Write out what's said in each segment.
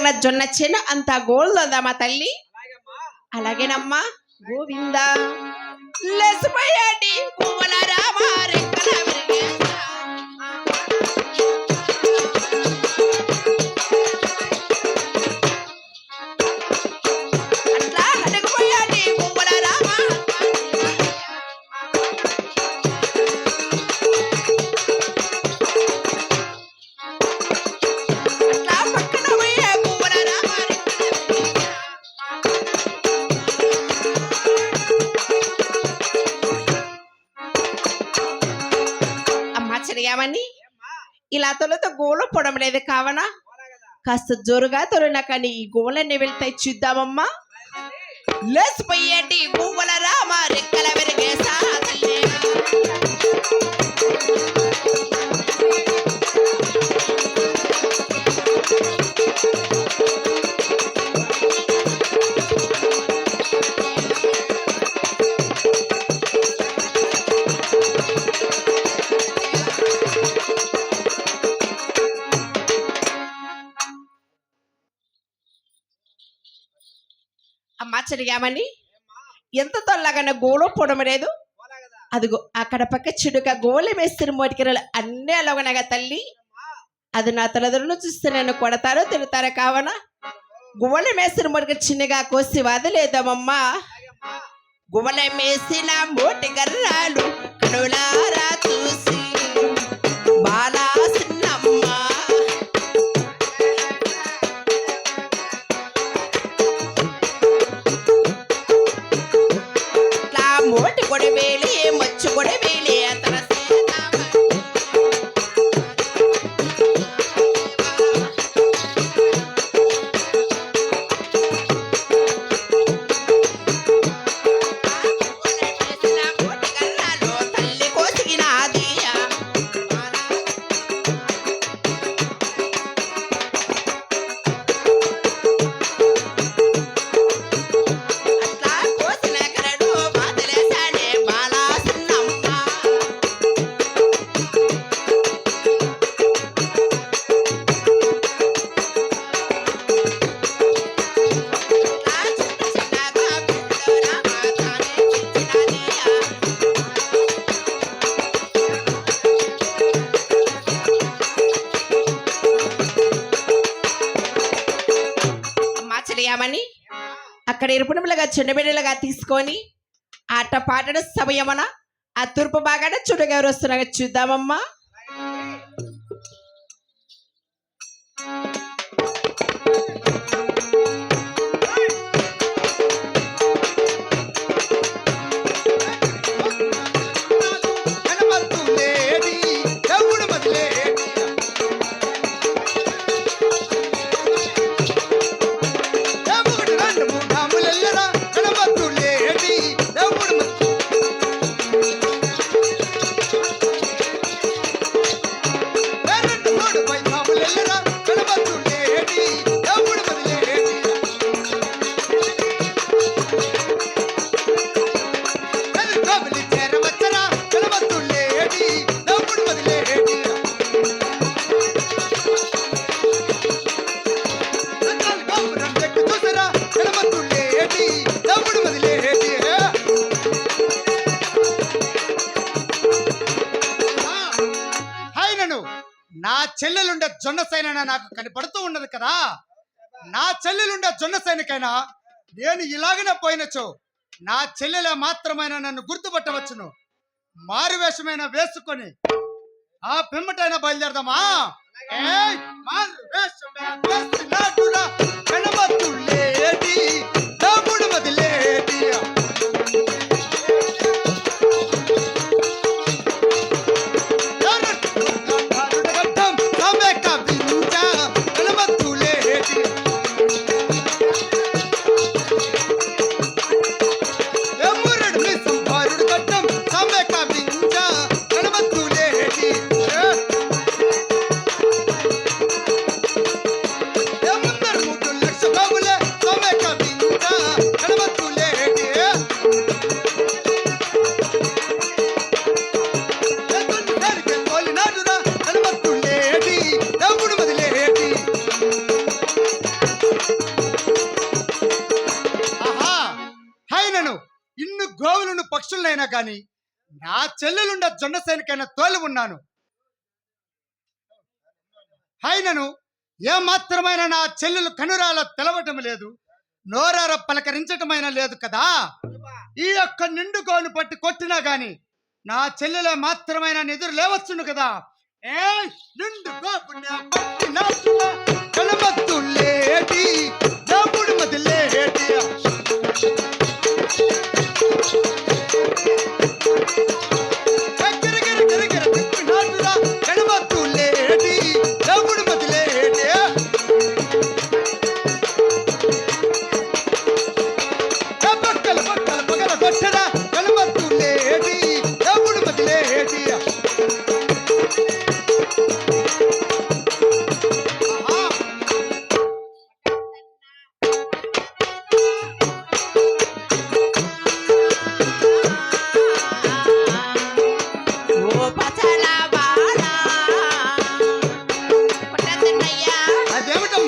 జొన్న చేను అంతా గోల్దమ్మా తల్లి. అలాగేనమ్మా. గోవింద. లెసిపోయాటి. పువ్వుల రామ రెక్కల అమ్మా ఇలా తొలత గోలు పొడం లేదు కావనా? కాస్త జోరుగా తొలిన కానీ ఈ గోలన్నీ వెళ్తాయి చూద్దామమ్మా. లేసిపోయేటి గూగుల రామ రెక్కల వెరిగేసా తల్లి. ఎంత తొల్లగానే గోళం పొడం లేదు. అదిగో అక్కడ పక్క చిడుక గోళం వేస్తున్న మోటికరలు అన్నీ అలాగనగా తల్లి అది నా తల్లిదండ్రులు చూస్తే నన్ను కొడతారో తిడతారో కావన? గువ్వల వేసిన మొటిక చిన్నగా కోసి వదిలేదామమ్మా గువ్వల వేసిన మోటి గర్రాలు అక్కడ ఇరుపునములుగా చిన్నబిడ్డలుగా తీసుకొని ఆట పాటల సమయమున ఆ తూర్పు బాగానే చుట్టగారు వస్తున్నాగా చూద్దామమ్మా. నా చెల్లెలుండే జొన్న సైన నాకు కనపడుతూ ఉన్నది కదా? నా చెల్లెలుండే జొన్న సైనికైనా నేను ఇలాగనే పోయినచో నా చెల్లెలే మాత్రమైన నన్ను గుర్తుపట్టవచ్చును. మారువేషమైన వేసుకొని ఆ పిమ్మటైనా బయలుదేరదామా? ఏయ్, పక్షులనైనా కానీ నా చెల్లెలుండ జొన్న సైనికైనా తోలు ఉన్నాను. అయినను ఏ మాత్రమైన నా చెల్లెలు కనురాల తెలవటం లేదు నోరార పలకరించటమైన లేదు కదా. ఈ యొక్క నిండుకోను పట్టి కొట్టినా గాని నా చెల్లెల మాత్రమైన ఎదురు లేవచ్చును కదా. ఏ నిండుకో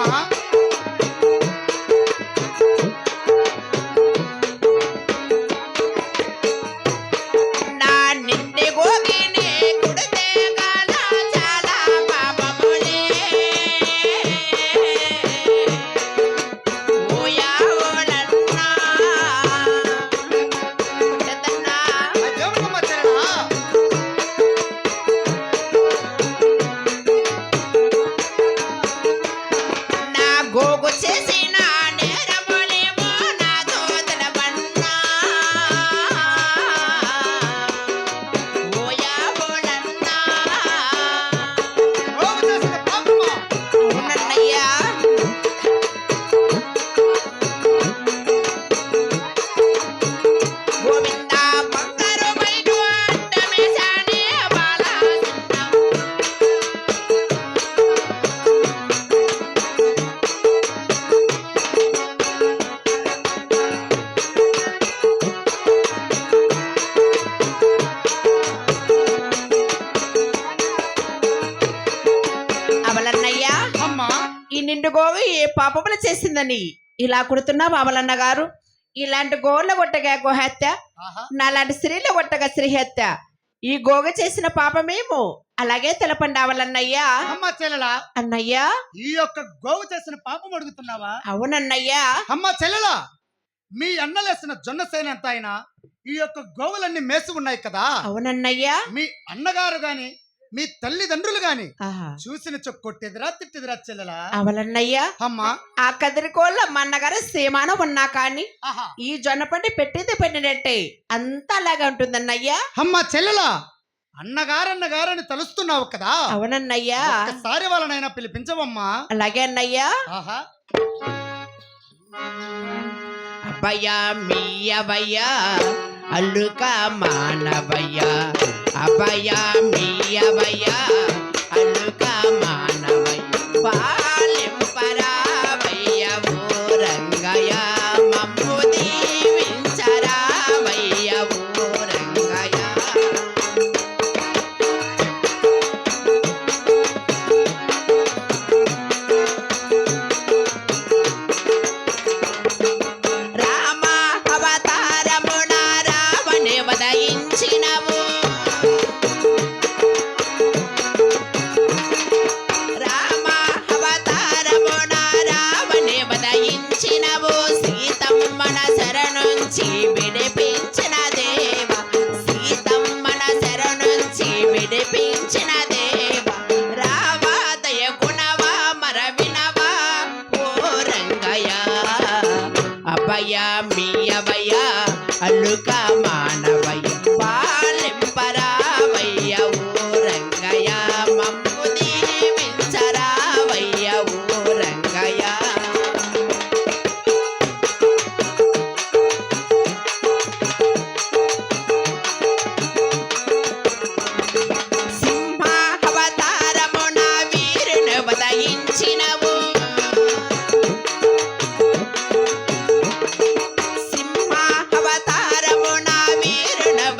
அம்மா పాపములు చేసిందని ఇలా కుడుతున్నావు అవలన్న గారు. ఇలాంటి గోళ్ళ కొట్టగా గోహత్య నాలాంటి స్త్రీల కొట్టగా శ్రీహత్య ఈ గోగ చేసిన పాపమేమో అలాగే తెలపండి అవలన్నయ్యా అమ్మ చెల్లెలా? అన్నయ్యా. ఈ యొక్క గోవు చేసిన పాపం అడుగుతున్నావా? అవునన్నయ్యా. అమ్మ చెల్లెలా? మీ అన్నలేసిన జొన్న సేన అంత అయినా ఈ యొక్క గోవులన్నీ మేసి ఉన్నాయి కదా. అవునన్నయ్యా. మీ అన్నగారు గాని మీ తల్లిదండ్రులు గాని. చూసిన కొట్టెదిరా తిట్టిదిరా చెల్లెలా? అవలన్నయ్యా అమ్మా. ఆ కదిరికోళ్ళ మన్నగారు సేమానం ఉన్నా కానీ ఈ జొన్న పంట పెట్టింది పెట్టినట్టే. అంతా అలాగే ఉంటుందన్నయ్యా. అమ్మ చెల్లెలా అన్నగారన్నగారని తలుస్తున్నావు కదా. అవునన్నయ్యా. ఒక్కసారి వాళ్ళనైనా పిలిపించవమ్మా. అలాగే అన్నయ్యా. ఆహా. అబ్బయ్యా మీ అబ్బయ్యా అల్లుక మానవయ్యా రామ అవతారమున రావణి వదయించినవు అల్లుక మానవయ్య